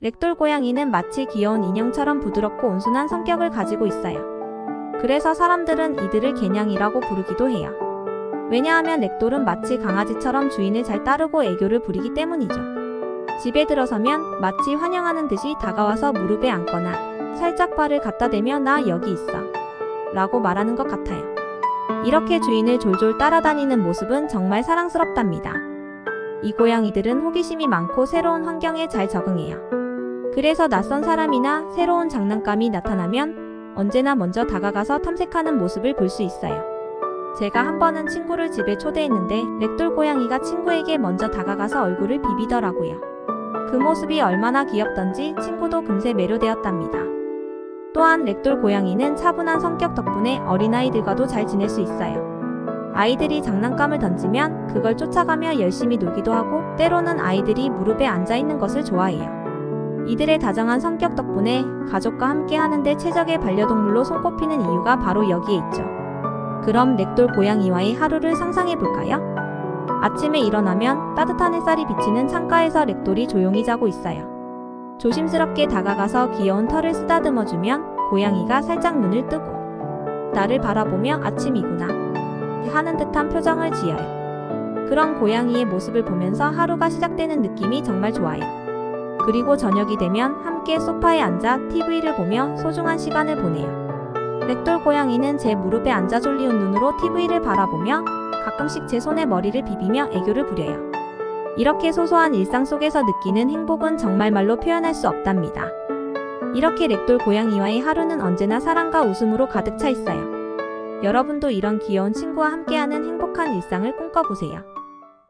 렉돌 고양이는 마치 귀여운 인형처럼 부드럽고 온순한 성격을 가지고 있어요. 그래서 사람들은 이들을 개냥이라고 부르기도 해요. 왜냐하면 렉돌은 마치 강아지처럼 주인을 잘 따르고 애교를 부리기 때문이죠. 집에 들어서면 마치 환영하는 듯이 다가와서 무릎에 앉거나 살짝 발을 갖다 대며 나 여기 있어. 라고 말하는 것 같아요. 이렇게 주인을 졸졸 따라다니는 모습은 정말 사랑스럽답니다. 이 고양이들은 호기심이 많고 새로운 환경에 잘 적응해요. 그래서 낯선 사람이나 새로운 장난감이 나타나면 언제나 먼저 다가가서 탐색하는 모습을 볼 수 있어요. 제가 한 번은 친구를 집에 초대했는데 렉돌 고양이가 친구에게 먼저 다가가서 얼굴을 비비더라고요. 그 모습이 얼마나 귀엽던지 친구도 금세 매료되었답니다. 또한 렉돌 고양이는 차분한 성격 덕분에 어린아이들과도 잘 지낼 수 있어요. 아이들이 장난감을 던지면 그걸 쫓아가며 열심히 놀기도 하고 때로는 아이들이 무릎에 앉아 있는 것을 좋아해요. 이들의 다정한 성격 덕분에 가족과 함께 하는데 최적의 반려동물로 손꼽히는 이유가 바로 여기에 있죠. 그럼 렉돌 고양이와의 하루를 상상해 볼까요? 아침에 일어나면 따뜻한 햇살이 비치는 창가에서 렉돌이 조용히 자고 있어요. 조심스럽게 다가가서 귀여운 털을 쓰다듬어주면 고양이가 살짝 눈을 뜨고 나를 바라보며 아침이구나 하는 듯한 표정을 지어요. 그런 고양이의 모습을 보면서 하루가 시작되는 느낌이 정말 좋아요. 그리고 저녁이 되면 함께 소파에 앉아 TV를 보며 소중한 시간을 보내요. 렉돌 고양이는 제 무릎에 앉아 졸리운 눈으로 TV를 바라보며 가끔씩 제 손에 머리를 비비며 애교를 부려요. 이렇게 소소한 일상 속에서 느끼는 행복은 정말 말로 표현할 수 없답니다. 이렇게 렉돌 고양이와의 하루는 언제나 사랑과 웃음으로 가득 차 있어요. 여러분도 이런 귀여운 친구와 함께하는 행복한 일상을 꿈꿔보세요.